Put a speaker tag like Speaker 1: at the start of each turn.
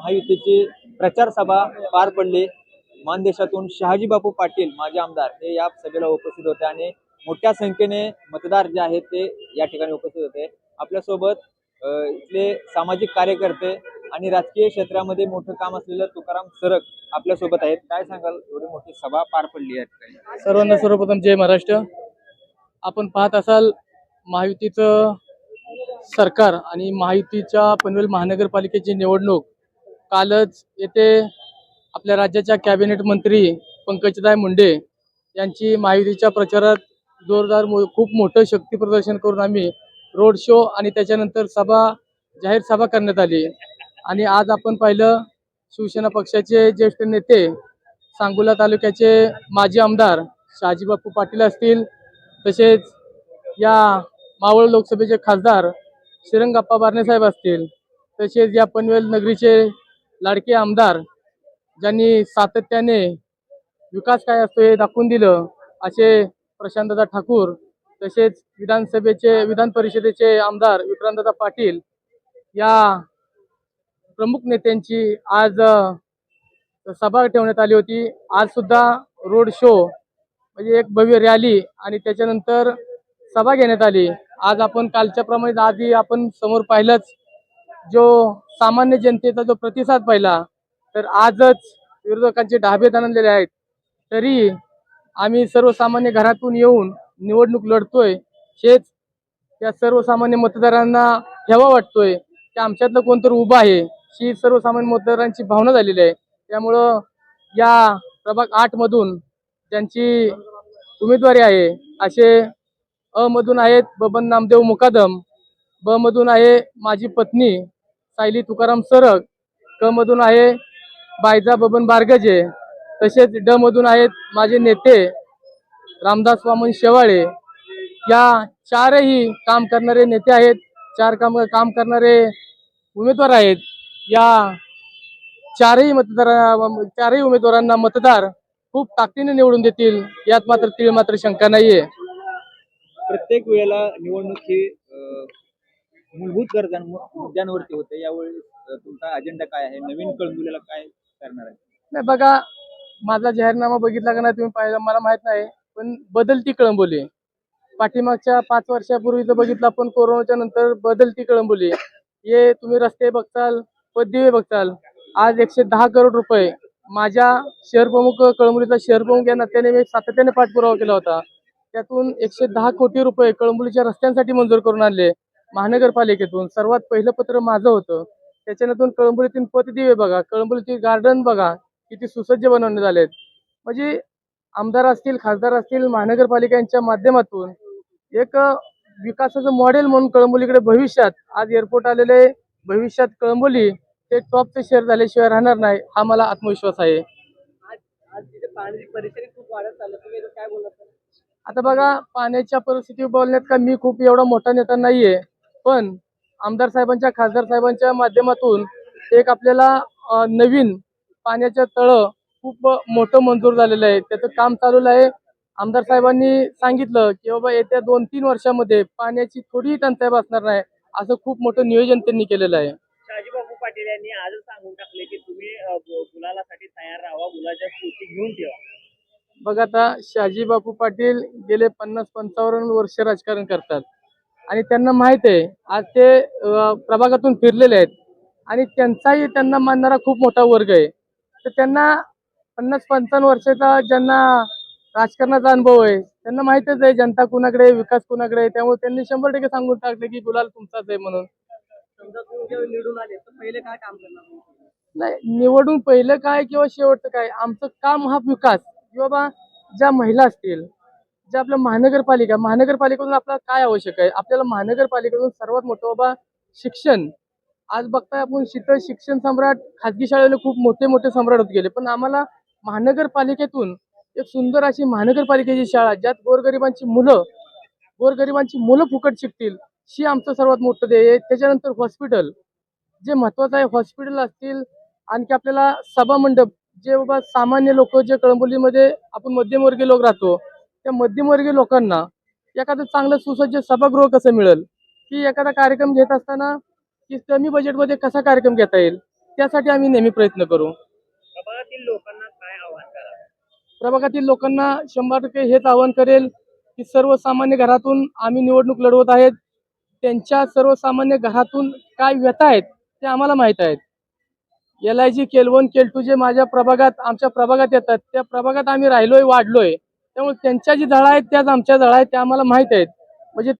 Speaker 1: महायुतीची प्रचार सभा पार पडली. मानदेशातून शहाजी बापू पाटील माजी आमदार हे या सभेला उपस्थित होते आणि मोठ्या संख्येने मतदार जे आहेत ते या ठिकाणी उपस्थित होते. आपल्यासोबत इथले सामाजिक कार्यकर्ते आणि राजकीय क्षेत्रामध्ये मोठं काम असलेलं तुकाराम सरक आपल्यासोबत आहेत. काय सांगाल? एवढी मोठी सभा पार पडली या ठिकाणी.
Speaker 2: सर्वांना सर्वप्रथम जय महाराष्ट्र. आपण पाहत असाल महायुतीचं सरकार आणि महायुतीच्या पनवेल महानगरपालिकेची निवडणूक. कालच येथे आपल्या राज्याच्या कॅबिनेट मंत्री पंकजदाय मुंडे यांची महायुतीच्या प्रचारात जोरदार मो- खूप मोठं शक्ती प्रदर्शन करून आम्ही रोड शो आणि त्याच्यानंतर सभा जाहीर सभा करण्यात आली. आणि आज आपण पाहिलं शिवसेना पक्षाचे ज्येष्ठ नेते सांगोला तालुक्याचे माजी आमदार शहाजीबापू पाटील असतील तसेच या मावळ लोकसभेचे खासदार श्रीरंगप्पा बारणेसाहेब असतील तसेच या पनवेल नगरीचे लाडके आमदार ज्यांनी सातत्याने विकास काय असतो हे दाखवून दिलं असे प्रशांतदा ठाकूर तसेच विधानसभेचे विधान परिषदेचे आमदार विक्रांतदा पाटील या प्रमुख नेत्यांची आज सभा ठेवण्यात आली होती. आज सुद्धा रोड शो म्हणजे एक भव्य रॅली आणि त्याच्यानंतर सभा घेण्यात आली. आज आपण कालच्याप्रमाणे आधी आपण समोर पाहिलंच जो सामान्य जनतेचा जो प्रतिसाद पाहिला तर आजच विरोधकांचे ढाबे ताणलेले आहेत. तरी आम्ही सर्वसामान्य घरातून येऊन निवडणूक लढतोय हेच या सर्वसामान्य मतदारांना हेवा वाटतोय. की आमच्यातलं कोणतरी उभं आहे ही सर्वसामान्य मतदारांची भावना झालेली आहे. त्यामुळं या प्रभाग आठमधून त्यांची ज्यांची उमेदवारी आहे असे अ मधून आहेत बबन नामदेव मुकादम ब मधून आहे माझी पत्नी सायली तुकाराम सरग क मधून आहे बायजा बबन बारगजे तसेच ड मधून आहेत माझे नेते रामदास वामन शेवाळे. या चारही काम करणारे नेते आहेत चार काम काम करणारे उमेदवार आहेत. या चारही मतदार चारही उमेदवारांना मतदार खूप ताकदीने निवडून देतील यात मात्र तीळ मात्र शंका नाहीये.
Speaker 1: प्रत्येक वेळेला निवडणूक ही मूलभूत गरजां मुद्द्यांवरती होते. यावेळी तुमचा अजेंडा काय आहे? नवीन कळंबुलीला काय करणार आहे?
Speaker 2: नाही बघा माझा जाहीरनामा बघितला का नाही तुम्ही पाहिला मला माहीत नाही पण बदलती कळंबोली. पाठीमागच्या पाच वर्षापूर्वीचं बघितलं आपण कोरोनाच्या नंतर बदलती कळंबोली. हे तुम्ही रस्ते बघताल पददिवे बघताल आज एकशे दहा करोड रुपये माझ्या शहर प्रमुख कळंबोलीचा शहर प्रमुख या नात्याने मी सातत्याने पाठपुरावा केला होता. त्यातून एकशे दहा कोटी रुपये कळंबोलीच्या रस्त्यांसाठी मंजूर करून आणले. महानगरपालिकेतून सर्वात पहिलं पत्र माझं होतं. त्याच्यानंतर कळंबोलीतील पतदिवे बघा कळंबोलीतील गार्डन बघा किती सुसज्ज बनवण्यात आलेत म्हणजे आमदार असतील खासदार असतील महानगरपालिकांच्या माध्यमातून एक विकासाचं मॉडेल म्हणून कळंबोलीकडे भविष्यात आज एअरपोर्ट आलेले भविष्यात कळंबोली ते टॉपचं शहर झाल्याशिवाय राहणार नाही हा मला आत्मविश्वास आहे. आता बघा पाण्याच्या परिस्थिती बोलण्यात का मी खूप एवढा मोठा नेता नाहीये. पण आमदार साहेबांच्या खासदार साहेबांच्या माध्यमातून एक आपल्याला नवीन पाण्याचं तळ खूप मोठं मंजूर झालेलं आहे. त्याचं काम चालू आहे. आमदार साहेबांनी सांगितलं की बाबा येत्या दोन तीन वर्षामध्ये पाण्याची थोडीही टंचाई भासणार नाही असं खूप मोठं नियोजन त्यांनी केलेलं आहे.
Speaker 3: शहाजीबापू पाटील यांनी आजच सांगून टाकले की तुम्ही तयार राहा गुलाच्या स्फूर्ती घेऊन ठेवा.
Speaker 2: बघ आता शहाजी बापू पाटील गेले पन्नास पंचावन्न वर्ष राजकारण करतात. आणि त्यांना माहीत आहे आज ते प्रभागातून फिरलेले आहेत. आणि त्यांचाही त्यांना मानणारा खूप मोठा वर्ग आहे. तर त्यांना पन्नास पंचावन्न वर्षाचा ज्यांना राजकारणाचा अनुभव आहे त्यांना माहितच आहे जनता कुणाकडे विकास कुणाकडे आहे. त्यामुळे त्यांनी शंभर टक्के सांगून टाकले की गुलाल तुमचाच आहे म्हणून.
Speaker 3: निवडून आले तर पहिले काय काम करणार
Speaker 2: नाही निवडून पहिलं काय किंवा शेवटचं काय? आमचं काम हा विकास. की बाबा ज्या महिला असतील जे आपलं महानगरपालिका महानगरपालिकेतून आपल्याला काय आवश्यक आहे? आपल्याला महानगरपालिकेतून सर्वात मोठं बाबा शिक्षण. आज बघताय आपण शीतळ शिक्षण सम्राट खाजगी शाळेला खूप मोठे मोठे सम्राट होत गेले. पण आम्हाला महानगरपालिकेतून एक सुंदर अशी महानगरपालिकेची शाळा ज्यात गोरगरिबांची मुलं गोरगरिबांची मुलं फुकट शिकतील ही आमचं सर्वात मोठं ध्येय आहे. त्याच्यानंतर हॉस्पिटल. जे महत्वाचं आहे हॉस्पिटल असतील आणखी आपल्याला सभा मंडप जे बाबा सामान्य लोक जे कळंबोलीमध्ये आपण मध्यमवर्गीय लोक राहतो त्या मध्यमवर्गीय लोकांना एखादं चांगलं सुसज्ज सभागृह कसं मिळेल? की एखादा कार्यक्रम घेत असताना की कमी बजेटमध्ये कसा कार्यक्रम घेता येईल? त्यासाठी आम्ही नेहमी प्रयत्न करू.
Speaker 3: प्रभागातील लोकांना काय आव्हान करा
Speaker 2: प्रभागातील लोकांना शंभर टक्के हेच आवाहन करेल की सर्वसामान्य घरातून आम्ही निवडणूक लढवत आहेत. त्यांच्या सर्वसामान्य घरातून काय व्यथा आहेत ते आम्हाला माहीत आहेत. एल आय जी केलवन केलटू जे माझ्या प्रभागात आमच्या प्रभागात येतात त्या प्रभागात आम्ही राहिलोय वाढलोय. त्यामुळे त्यांच्या जी जळा आहेत त्याच आमच्या जळा आहेत त्या आम्हाला माहीत आहेत.